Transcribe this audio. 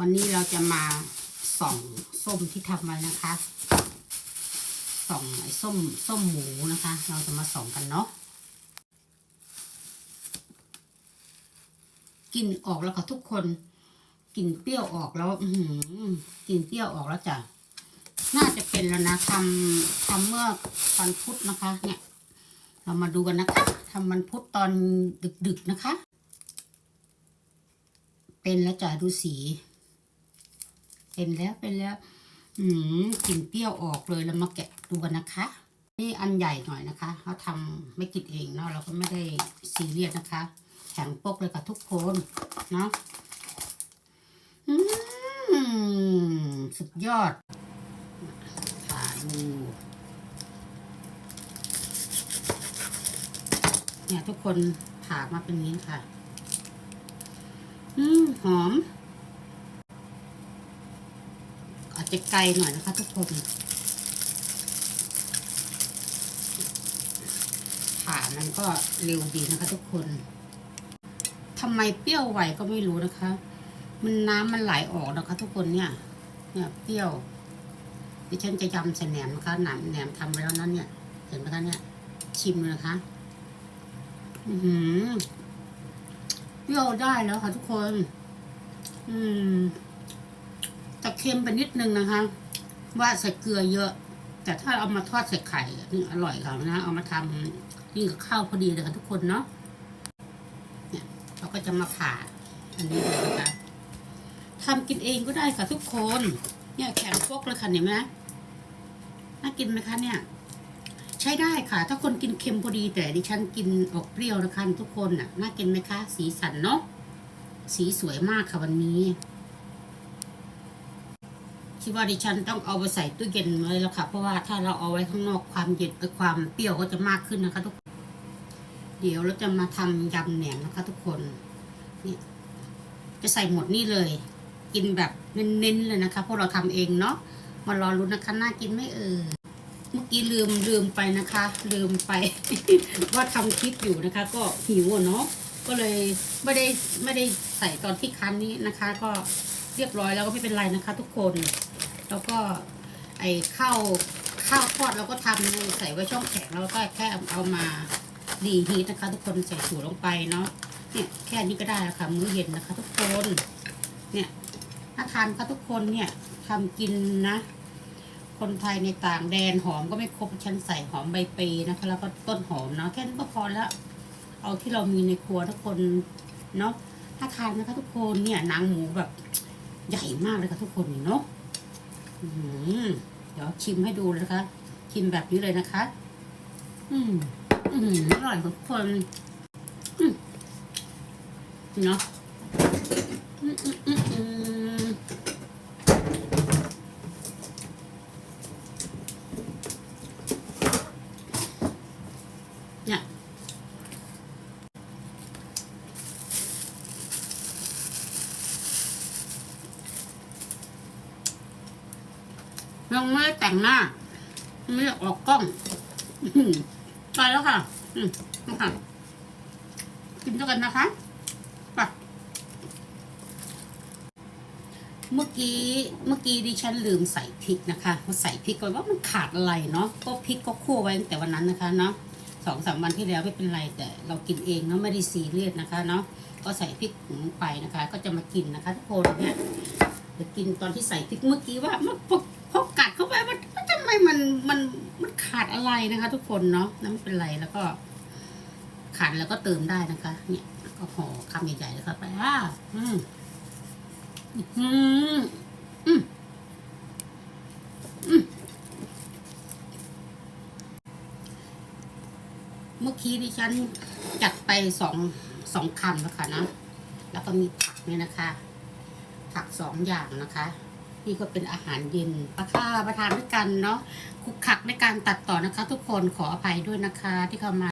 วันนี้เราจะมาส่องส้มที่ทำไว้นะคะ ส่องไอ้ส้มส้มหมูนะคะ เราจะมาส่องกันเนาะกลินออกแล้วค่ะทุกคนกลิ่นเปรี้ยวออกแล้ว อืกลิ่นเปรี้ยวออกแล้วจ้ะน่าจะเป็นแล้วนะทำทำเมื่อวันพุธนะคะ เนี่ย เรามาดูกันนะคะทำมันพุธตอนดึกๆนะคะ เป็นแล้วจ้ะดูสี เป็นแล้วเป็นแล้ว อืมกลิ่นเปรี้ยวออกเลยแล้วมาแกะดูกันนะคะ นี่อันใหญ่หน่อยนะคะเขาทำไม่กินเองเนาะเราก็ไม่ได้ซีเรียสนะคะ แข็งปกเลยค่ะทุกคนเนาะอืมสุดยอดผ่าดูเนี่ยทุกคนผ่ามาเป็นนี้ค่ะ อืมหอม อาจจะไกลหน่อยนะคะทุกคนผ่ามันก็เร็วดีนะคะ ทุกคนทำไมเปรี้ยวไหวก็ไม่รู้นะคะ มันน้ำมันไหลออกนะคะ ทุกคนเนี่ย เนี่ยเปรี้ยวดิฉันจะยำใส่แหนมนะคะหนามแหนมทำไปแล้วนั้นเนี่ย เห็นไหมคะเนี่ย ชิมเลยนะคะ อือหือเปรี้ยวได้แล้วค่ะทุกคน อืม ค็มไปนิดนึงนะคะ ว่าใส่เกลือเยอะ แต่ถ้าเอามาทอดใส่ไข่นี่อร่อยค่ะนะ เอามาทำนี่กับข้าวพอดีเลยค่ะทุกคนเนาะเนี่ยเราก็จะมาผ่าอันนี้เลยนะคะทำกินเองก็ได้ค่ะทุกคน เนี่ยแข็งพวกเลยค่ะเห็นไหมน่ากินไหมคะเนี่ย ใช้ได้ค่ะ ถ้าคนกินเค็มพอดีแต่ดิฉันกินออกเปรี้ยวนะคะทุกคนน่ะน่ากินไหมคะ สีสันเนาะสีสวยมากค่ะวันนี้ คิดว่าดิฉันต้องเอาไปใส่ตู้เย็นไว้แล้วค่ะ เพราะว่าถ้าเราเอาไว้ข้างนอกความเย็นกับความเปรี้ยวก็จะมากขึ้นนะคะ ทุกคนเดี๋ยวเราจะมาทำยำแหนมนะคะ ทุกคนนี่จะใส่หมดนี่เลย กินแบบเน้นๆเลยนะคะเพราะเราทำเองเนาะมารอรุ้นนะคะน่ากินไม่เออเมื่อกี้ลืมลืมไปนะคะ ลืมไป ว่าทำคลิปอยู่นะคะ ก็หิวอะเนาะก็เลยไม่ได้ไม่ได้ใส่ตอนที่คั้นนี้นะคะ ก็เรียบร้อยแล้วก็ไม่เป็นไรนะคะ ทุกคน แล้วก็ไอ้ข้าวข้าวทอดเราก็ทำในใส่ไว้ช่องแข็งแล้วก็แค่เอามาดีฮีทนะคะ ทุกคนใส่สูตรลงไปเนาะเนี่ยแค่นี้ก็ได้แล้วค่ะ มื้อเย็นนะคะ ทุกคน เนี่ยถ้าทานค่ะทุกคนเนี่ยทำกินนะ คนไทยในต่างแดนหอมก็ไม่ครบฉันใส่หอมใบเปย์นะคะ แล้วก็ต้นหอมเนาะแค่นี้ก็พอแล้วเอาที่เรามีในครัวทุกคนเนาะถ้าทานนะคะ ทุกคนเนี่ยหนังหมูแบบใหญ่มากเลยค่ะทุกคนเนาะ เดี๋ยวชิมให้ดูนะคะ ชิมแบบนี้เลยนะคะ อืมอืมอร่อยทุกคนเนาะอืมอืมอืม ยังไม่ได้แต่งหน้าไม่ได้ออกกล้องไปแล้วค่ะอืมนะคะกินด้วยกันนะคะไปเมื่อกี้เมื่อกี้ดิฉันลืมใส่พริกนะคะพอใส่พริกก็ว่ามันขาดอะไรเนาะก็พริกก็คั่วไว้ตั้งแต่วันนั้นนะคะเนาะสองสามวันที่แล้วไม่เป็นไรแต่เรากินเองเนาะไม่ได้ซีเรียสนะคะเนาะก็ใส่พริกลงไปนะคะ ก็จะมากินนะคะทุกคนเนี่ยจะกินตอนที่ใส่พริกเมื่อกี้ว่ามันพกไปมันมันทำไมันมันมันขาดอะไรนะคะ ทุกคนเนาะนั่นไม่เป็นไรแล้วก็ ขาดแล้วก็เติมได้นะคะ เนี่ย ก็ห่อคำใหญ่ๆเลยค่ะไปอ่าอืมอืมอืมอืมเมื่อกี้ดิฉันจัดไปสองสองคำแล้วค่ะนะ แล้วก็มีผักเนี่ยนะคะ ผักสองอย่างนะคะ นี่ก็เป็นอาหารเย็นประค่าประทานด้วยกันเนาะคุกคักในการตัดต่อนะคะ ทุกคนขออภัยด้วยนะคะที่เข้ามา